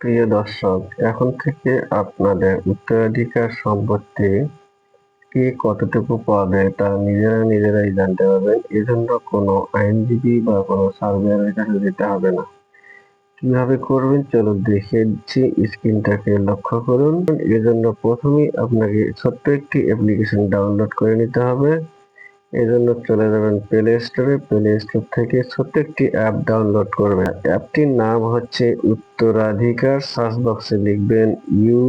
প্রিয় দর্শক, এখন থেকে আপনাদের উত্তরাধিকার সম্পত্তি কে কতটুকু পাবে তা নিজেরা নিজেরাই জানতে পারবেন। এজন্য কোনো আইনজীবী বা কোনো সার্ভেয়ারের কাছে যেতে হবে না। কীভাবে করবেন? চলো দেখে দিচ্ছি স্ক্রিনটাকে লক্ষ্য করুন। এজন্য প্রথমেই আপনাকে ছোট্ট একটি অ্যাপ্লিকেশন ডাউনলোড করে নিতে হবে। এজন্য চলে যাবেন প্লে স্টোরে প্লে স্টোর থেকে ছোট্ট একটি অ্যাপ ডাউনলোড করবেন। অ্যাপটির নাম হচ্ছে উত্তরাধিকার সার্চ বক্সে লিখবেন U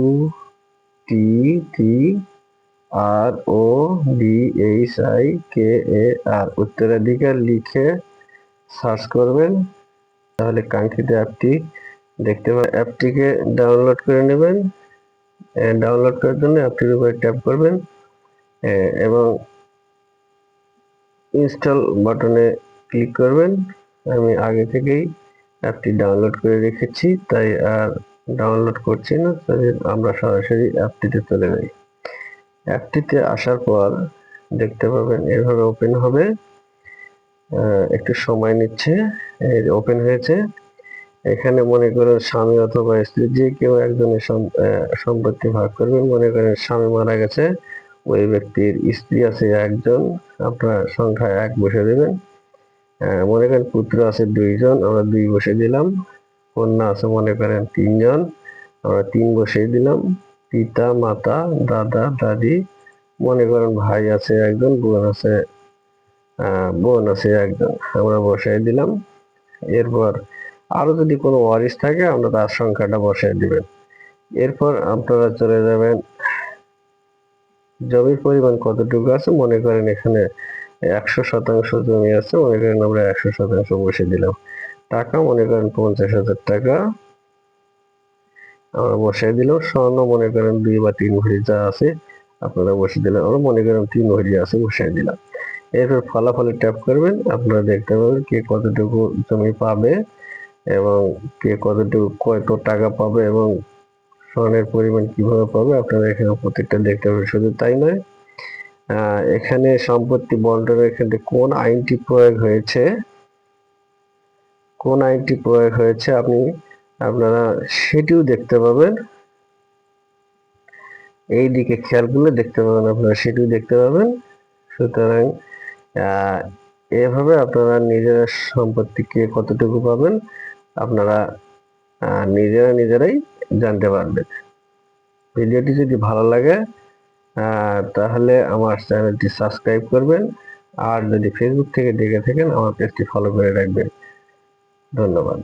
T T R O D H I K A R উত্তরাধিকার লিখে সার্চ করবেন। তাহলে কাঙ্ক্ষিত অ্যাপটি দেখতে পাবেন। অ্যাপটিকে ডাউনলোড করে নেবেন। ডাউনলোড করার জন্য অ্যাপটির উপরে ট্যাপ করবেন। এবং ইনস্টল বাটনে ক্লিক করবেন। আমি আগে থেকেই অ্যাপটি ডাউনলোড করে রেখেছি, তাই আর ডাউনলোড করছি না, তাই আমরা সরাসরি অ্যাপটিতে চলে যাই। অ্যাপটিতে আসার পর দেখতে পাবেন এভাবে ওপেন হবে। একটু সময় নিচ্ছে ওপেন হয়েছে। এখানে মনে করেন স্বামী অথবা স্ত্রী যে কেউ একজনের সম্পত্তি ভাগ করবে, মনে করেন স্বামী মারা গেছে ওই ব্যক্তির স্ত্রী আছে একজন, আপনার সংখ্যা এক বসে দেবেন মনে করেন পুত্র আছে দুইজন, আমরা দুই বসে দিলাম। কন্যা আছে মনে করেন তিনজন, আমরা তিন বসে দিলাম। পিতা, মাতা, দাদা, দাদি, মনে করেন ভাই আছে একজন, বোন আছে বোন আছে একজন, আমরা বসাই দিলাম। এরপর আরও যদি কোনো ওয়ারিস থাকে, আমরা তার সংখ্যাটা বসাই দিবেন। এরপর আপনারা চলে যাবেন জমির পরিমাণ কতটুকু আছে? মনে করেন এখানে একশো শতাংশ জমি আছে, মনে করেন আমরা একশো শতাংশ বসে দিলাম। টাকা, মনে করেন পঞ্চাশ হাজার টাকা। আমরা বসিয়ে দিলাম, স্বর্ণ মনে করেন দুই বা তিন ভরি যা আছে আপনারা বসে দিলেন, আমরা মনে করেন তিন ভরি আছে বসিয়ে দিলাম। এরপর ফলাফলে ট্যাপ করবেন, আপনারা দেখতে পাবেন কে কতটুকু জমি পাবে এবং কে কতটুকু কত টাকা পাবে এবং স্বর্ণের পরিমাণ কীভাবে পাবে, আপনারা এখানে প্রত্যেকটা দেখতে পাবেন। শুধু তাই নয় এখানে সম্পত্তি বন্টনের ক্ষেত্রে কোন আইনটি প্রয়োগ হয়েছে? কোন আইনটি প্রয়োগ হয়েছে আপনি, আপনারা সেটিও দেখতে পাবেন। এই দিকে খেয়াল করলে দেখতে পাবেন, আপনারা সেটিও দেখতে পাবেন। সুতরাং এভাবে আপনারা নিজেরা সম্পত্তিকে কতটুকু পাবেন, আপনারা নিজেরা নিজেরাই জানতে পারবেন ভিডিওটি যদি ভালো লাগে তাহলে আমার চ্যানেলটি সাবস্ক্রাইব করবেন, আর যদি ফেসবুক থেকে দেখে থাকেন, আমার পেজটি ফলো করে রাখবেন। ধন্যবাদ।